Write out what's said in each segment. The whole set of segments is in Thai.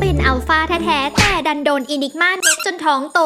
เป็นอัลฟาแท้ๆ แต่ดันโดนอินิกมาเน็ตจนท้องโต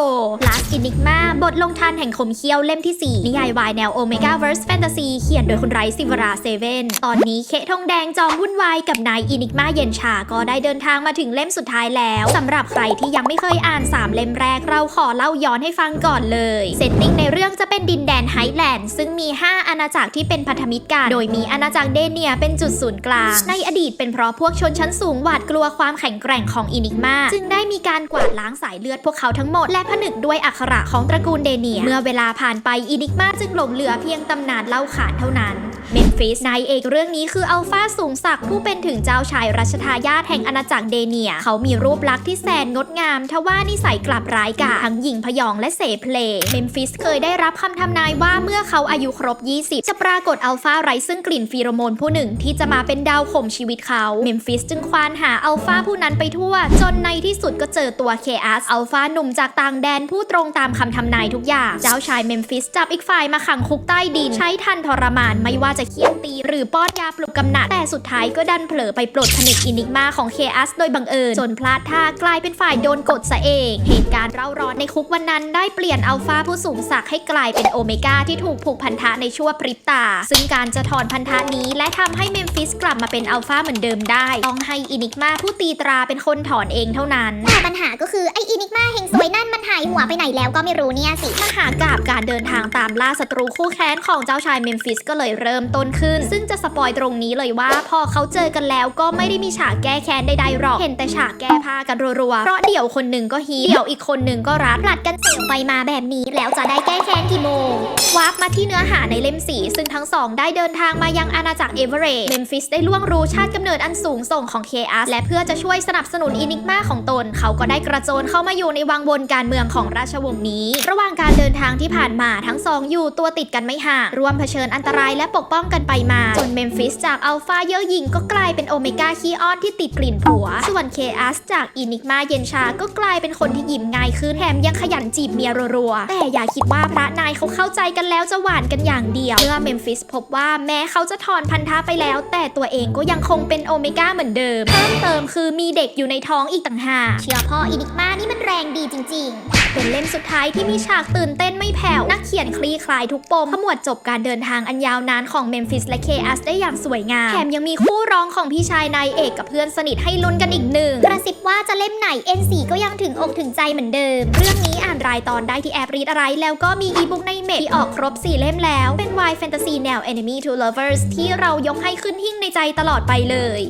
ลาสอินิกมาบทลงทันแห่งคมเคี้ยวเล่มที่ 4 นิยายวายแนวโอเมก้าเวิร์สแฟนตาซีเขียนโดยคุณไรซิวราเซเว่นตอนนี้เคทองแดงจอมวุ่นวายกับนายอินิกมาเย็นชาก็ได้เดินทางมาถึงเล่มสุดท้ายแล้วสำหรับใครที่ยังไม่เคยอ่าน 3 เล่มแรกเราขอเล่าย้อนให้ฟังก่อนเลยเซตติ้งในเรื่องจะเป็นดินแดนไฮแลนด์ซึ่งมี 5 อาณาจักรที่เป็นพันธมิตรกันโดยมีอาณาจักรเดเนียเป็นจุดศูนย์กลาง ในอดีตเป็นเพราะพวกชนชั้นสูงหวาดกลัวความแข็งแกร่งของอินิกมาจึงได้มีการกวาดล้างสายเลือดพวกเขาทั้งหมด และผนึกด้วยอักขระของตระกูลเดเนีย เมื่อเวลาผ่านไปอินิกมาจึงหลงเหลือเพียงตำนานเล่าขานเท่านั้นเมมฟิสนายเอกเรื่องนี้คืออัลฟาสูงศักดิ์ผู้เป็นถึงเจ้าชายรัชทายาทแห่งอาณาจักรเดเนีย เขามีรูปลักษณ์ที่แสนงดงาม ทว่านิสัยกลับร้ายกาจทั้งหญิงพยองและเสเพลเมมฟิสเคยได้รับคำทำนายว่าเมื่อเขาอายุครบ 20 จะปรากฏอัลฟาไรซึ่งกลิ่นฟีโรโมนผู้หนึ่งที่จะมาเป็นดาวข่มชีวิตเขาเมมฟิสจึงควานหาอัลฟาผู้นั้นไปทั่ว จนในที่สุดก็เจอตัวเคอัสอัลฟาหนุ่มจากต่างแดนผู้ตรงตามคำทำนายทุกอย่าง เจ้าชายเมมฟิสจับอีกฝ่ายมาขังคุกใต้ดิน ใช้ทันทรมานไม่ว่าจะเคี่ยนตีหรือป้อนยาปลุกกำหนัด แต่สุดท้ายก็ดันเผลอไปปลดผนึกอินิกมาของเคอัสโดยบังเอิญ จนพลาดท่ากลายเป็นฝ่ายโดนกดซะเอง เหตุการณ์เร่าร้อนในคุกวันนั้นได้เปลี่ยนอัลฟาผู้สูงศักดิ์ให้กลายเป็นโอเมก้าที่ถูกผูกพันธะในชั่วพริบตา ซึ่งการจะถอนพันธะนี้และทำให้เมมฟิสกลับมาเป็นอัลฟาเหมือนเดิมได้ ต้องให้อินิกมาผู้ตีตราเป็นคนถอนเองเท่านั้น แต่ปัญหาก็คือไออินิกมาเฮงสวยนั่นมันหายหัวไปไหนแล้วก็ไม่รู้เนี่ยสิ มหากราบการเดินทางตามล่าศัตรูคู่แค้นของเจ้าชายเมมฟิสก็เลยเริ่มต้นขึ้น ซึ่งจะสปอยตรงนี้เลยว่า พอเขาเจอกันแล้วก็ไม่ได้มีฉากแก้แค้นใดๆหรอก เห็นแต่ฉากแก้ผ้ากันรัวๆ เพราะเดี๋ยวคนหนึ่งก็ฮีเดี๋ยวอีกคนหนึ่งก็รัดผลัดกันเซลไปมาแบบนี้แล้วจะได้แก้แค้นกี่โมง วาร์ปมาที่เนื้อหาในเล่มสีซึ่งทั้งสองได้เดินทางมายังอาณาจักรเอเวอเรสต์เมมฟิสได้ล่วงรู้ชาติกำเนิดอันสูงส่งของเคอัสและเพื่อจะช่วยสนับสนุนอินิกมาของตน เขาก็ได้กระโจนเข้ามาอยู่ในวังวนการเมืองของราชวงศ์นี้ ระหว่างการเดินทางที่ผ่านมาทั้งสองอยู่ตัวติดกันไม่ห่างร่วมเผชิญอันตรายและปกป้องกันไปมาจนเมมฟิสจากอัลฟาเย่อหยิ่งก็กลายเป็นโอเมก้าขี้อ้อนที่ติดกลิ่นผัว ส่วนเคอัสจากอินิกมาเย็นชาก็กลายเป็นคนที่ยิ้มง่ายขึ้นแถมยังขยันจีบเมียรัวๆแต่อย่าคิดว่าพระนายเขาเข้าใจกันแล้วจะหวานกันอย่างเดียวเมื่อเมมฟิสพบว่าแม้เขาจะถอนพันธะไปแล้ว แต่ตัวเองก็ยังคงเป็นโอเมก้าเหมือนเดิม เพิ่มเติมคือมีเด็กอยู่ในท้องอีกต่างหากเชื่อพ่ออินิกมานี่มันแรงดีจริง ๆเป็นเล่มสุดท้ายที่มีฉากตื่นเต้นไม่แผ่ว นักเขียนคลี่คลายทุกปม ขมวดจบการเดินทางอันยาวนานของเมมฟิสและเคอัสได้อย่างสวยงาม แถมยังมีคู่ร้องของพี่ชายนายเอกกับเพื่อนสนิทให้ลุ้นกันอีกหนึ่ง กระซิบว่าจะเล่มไหน N4 ก็ยังถึงอกถึงใจเหมือนเดิม เรื่องนี้อ่านรายตอนได้ที่แอปรีดอะไร แล้วก็มีอีบุ๊กในเมที่ออกครบ 4 เล่มแล้ว เป็นวายแฟนตาซีแนว Enemy to Lovers ที่เรายกให้ขึ้นหิ้งในใจตลอดไปเลย